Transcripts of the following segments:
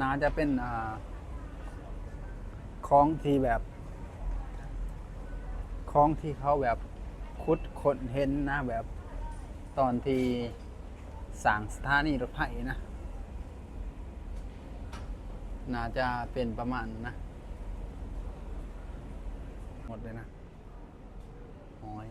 นาจะเป็นอ่าของที่แบบของที่เขาแบบคุดคนเห็นนะแบบตอนที่สั่งสถานีรถไฟนะ น่าจะเป็นประมาณนั้นนะหมดเลยนะหอย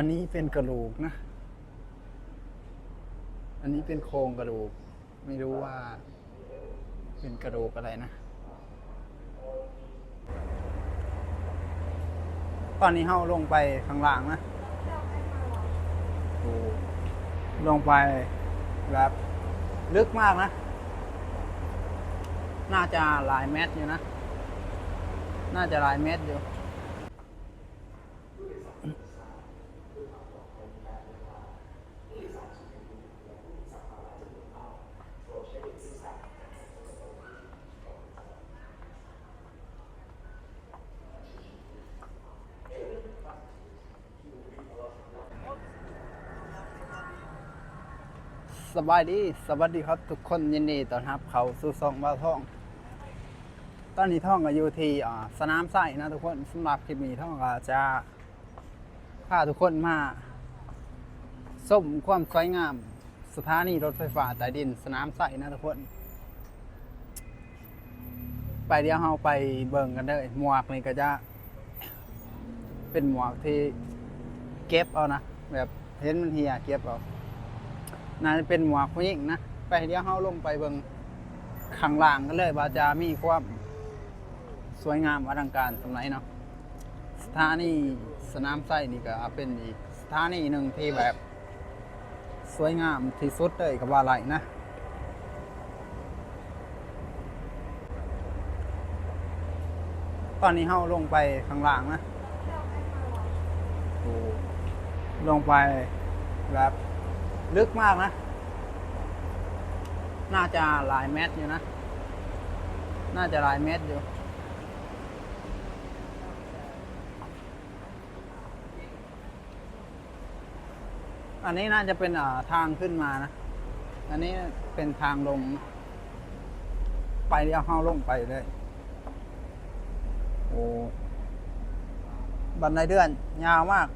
อันนี้เป็นกระดูกนะ อันนี้เป็นโครงกระดูก ไม่รู้ว่า เป็นกระดูกอะไรนะ ตอนนี้เฮาลงไปข้างล่างนะโอ้ลงไปแบบลึกมากนะ น่าจะหลายเมตรอยู่นะ น่าจะหลายเมตรอยู่ สบายดีสวัสดีครับทุกคนยินดีต้อนรับเขาสู่ซองบ้าท่อง ตอนนี้ท่องก็อยู่ที่สนามไส้นะทุกคนสำหรับคลิปนี้ท่องก็จะพาทุกคนมาส้มความสวยงาม สถานีรถไฟฟ้าใต้ดินสนามไส้นะทุกคน ไปเดี๋ยวเราไปเบิ่งกันเลยหมวกนี่ก็จะ เป็นหมวกที่เก็บเอานะแบบเห็นมันเหียเก็บเอา น่าจะเป็นหมวกผู้หญิงนะ ไปเดี๋ยวเฮาลงไปเบิ่งข้างล่างกันเลยว่าจะมีความสวยงามอลังการสำไหนเนาะสถานีสนามไส้นี่ก็เป็นอีกสถานีหนึ่งที่แบบสวยงามที่สุดเลยกับว่าไรนะตอนนี้เฮาลงไปข้างล่างนะโอ้ลงไปแบบ ลึกมากนะ น่าจะหลายเมตรอยู่นะ น่าจะหลายเมตรอยู่ อันนี้น่าจะเป็นอ่าทางขึ้นมานะ อันนี้เป็นทางลง ไปเดี๋ยวเฮาลงไปเลย โอ้ บันไดเดือน ยาวมาก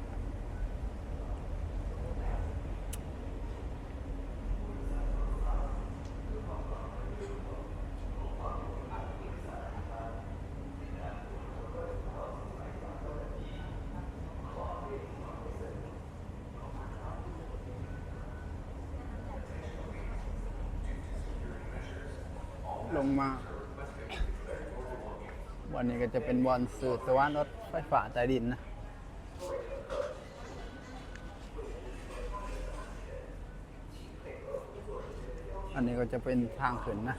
ลงมาวันนี้ก็จะเป็นบอลสื่อสวรรค์รถไฟฟ้าใต้ดินนะอันนี้ก็จะเป็นทางขึ้นนะ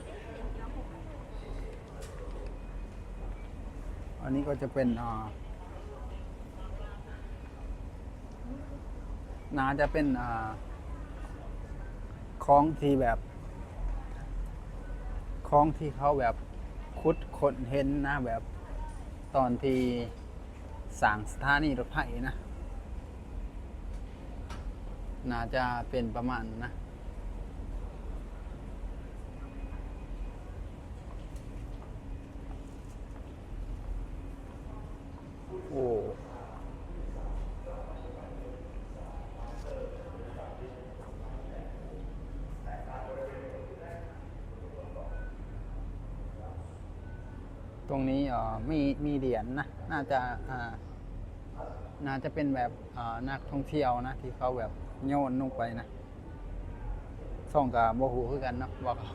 อันนี้ก็จะเป็นอ่าน่าจะเป็นอ่าของที่แบบ ของที่เขาแบบคุดคนเห็นนะแบบตอนที่สั่งสถานีรถไฟนะ น่าจะเป็นประมาณนะโอ้ ตรงนี้เอ่มีมีเหรียญนะน่าจะน่าจะเป็นแบบนักท่องเที่ยวนะ ที่เขาแบบโยนลงไปนะส่องกับโมหูคือกันนะว่าเขา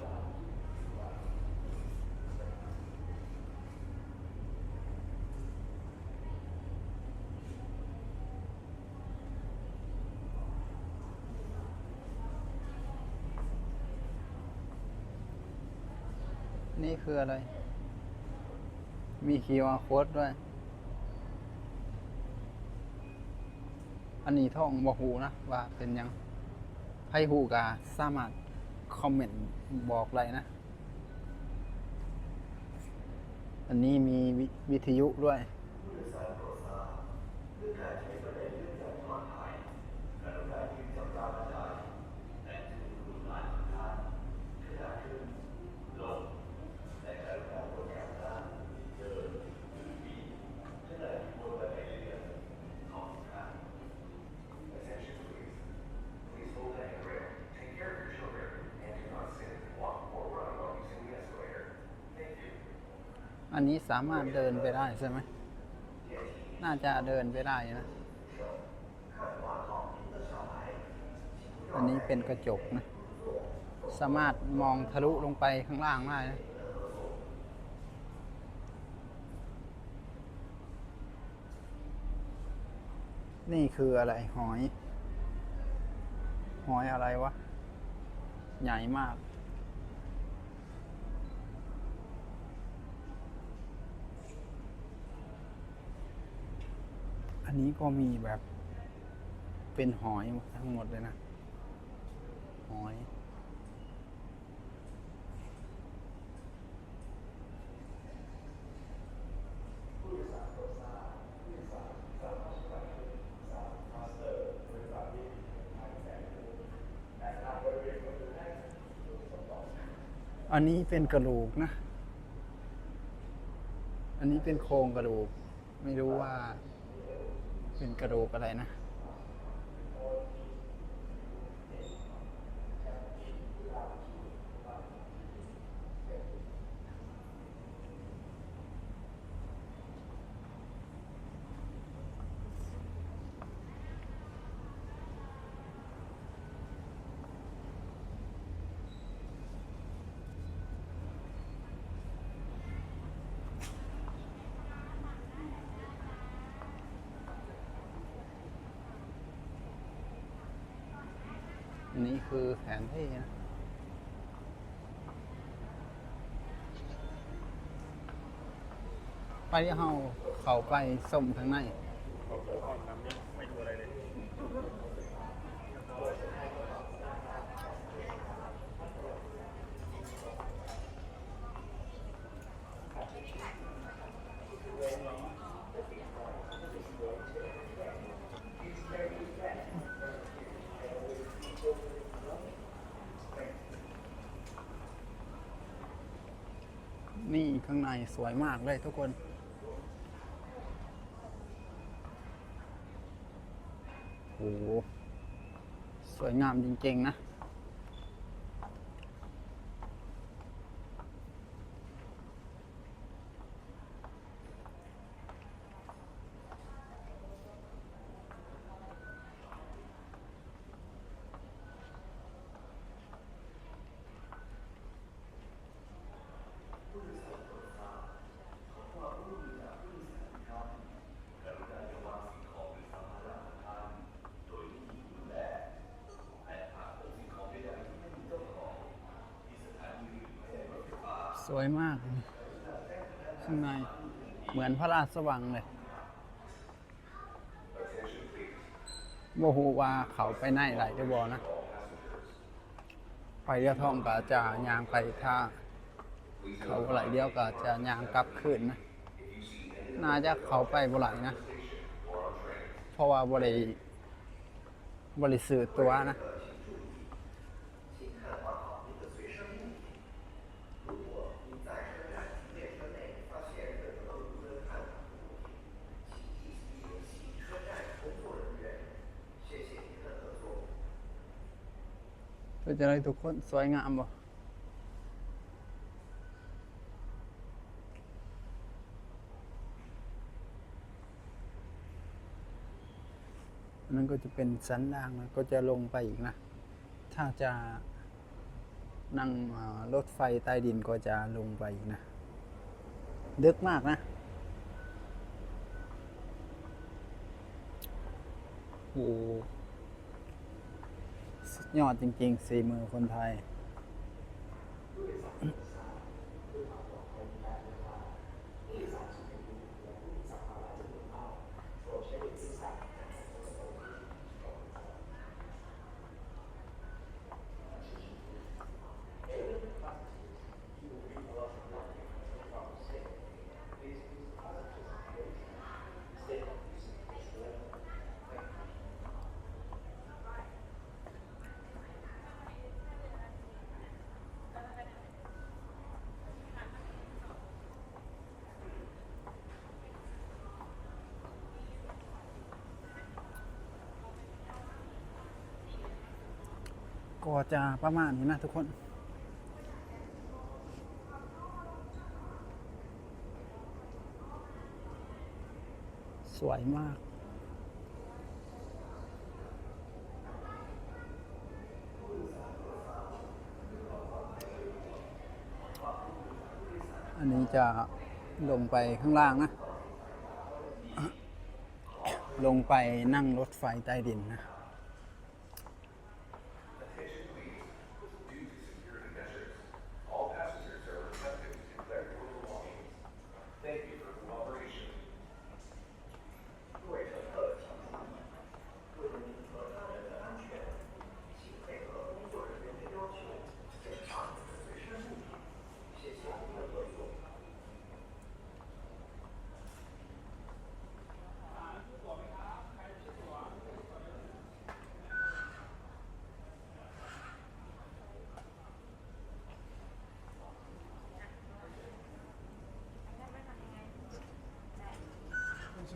นี่คืออะไร มี QR code ด้วย อันนี้ท่องบ่หูนะ ว่าเป็นยังไผหูกาสามารถคอมเมนต์บอกอะไรนะ อันนี้มีวิวิทยุด้วย อันนี้สามารถเดินไปได้ใช่ไหม น่าจะเดินไปได้นะ อันนี้เป็นกระจกนะ สามารถมองทะลุลงไปข้างล่างได้นะนี่คืออะไรหอย หอยอะไรวะ ใหญ่มาก นนี้ก็มีแบบ เป็นหอยทั้งหมดเลยนะ หอย อันนี้เป็นกระดูกนะ อันนี้เป็นโครงกระดูก ไม่รู้ว่า เป็นกระดูกอะไรนะ นี้คือแผนที่นะไปเฮาเข้าไปส้มข้างใน นี่ข้างในสวยมากเลยทุกคนโอ้โหสวยงามจริง ๆ นะ สวยมากข้างในเหมือนพระราชวังเลยโมหูว่าเขาไปไหนไหลจะบอนะ ไปเรือทองก็จะยางไปท่าเขาไหลเดียวก็จะยางกลับคืนนะ น่าจะเขาไปบ่ไหลนะ เพราะว่าบริบริสื่อตัวนะ เป็นจะได้ทุกคนสวยงามบ่นนั้นก็จะเป็นสันล่างนะก็จะลงไปอีกนะ ถ้าจะนั่งรถไฟใต้ดินก็จะลงไปอีกนะดึกมากนะโอ้ ยอดจริงๆสี่มือคนไทย ก็จะประมาณนี้นะทุกคนสวยมาก อันนี้จะลงไปข้างล่างนะ ลงไปนั่งรถไฟใต้ดินนะ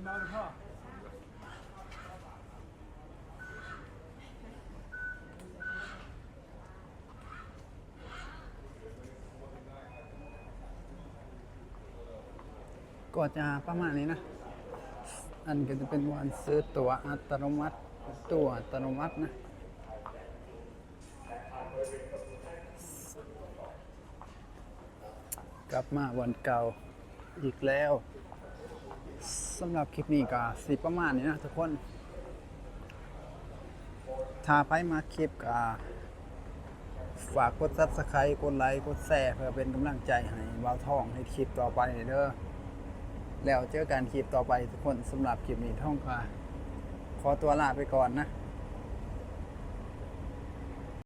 ก็จะประมาณนี้นะ อันก็จะเป็นวันซื้อตั๋วอัตโนมัติ ตั๋วอัตโนมัตินะ กลับมาวันเก่าอีกแล้ว สำหรับคลิปนี้ก็สิประมาณนี้นะทุกคน ถ้าไปมาคลิปก็ฝากกด subscribe กดไลค์ กดแชร์เพื่อเป็นกำลังใจให้บ่าวทองให้คลิปต่อไปเด้อ แล้วเจอกันคลิปต่อไปทุกคนสำหรับคลิปนี้ท่องค่ะ ขอตัวลาไปก่อนนะ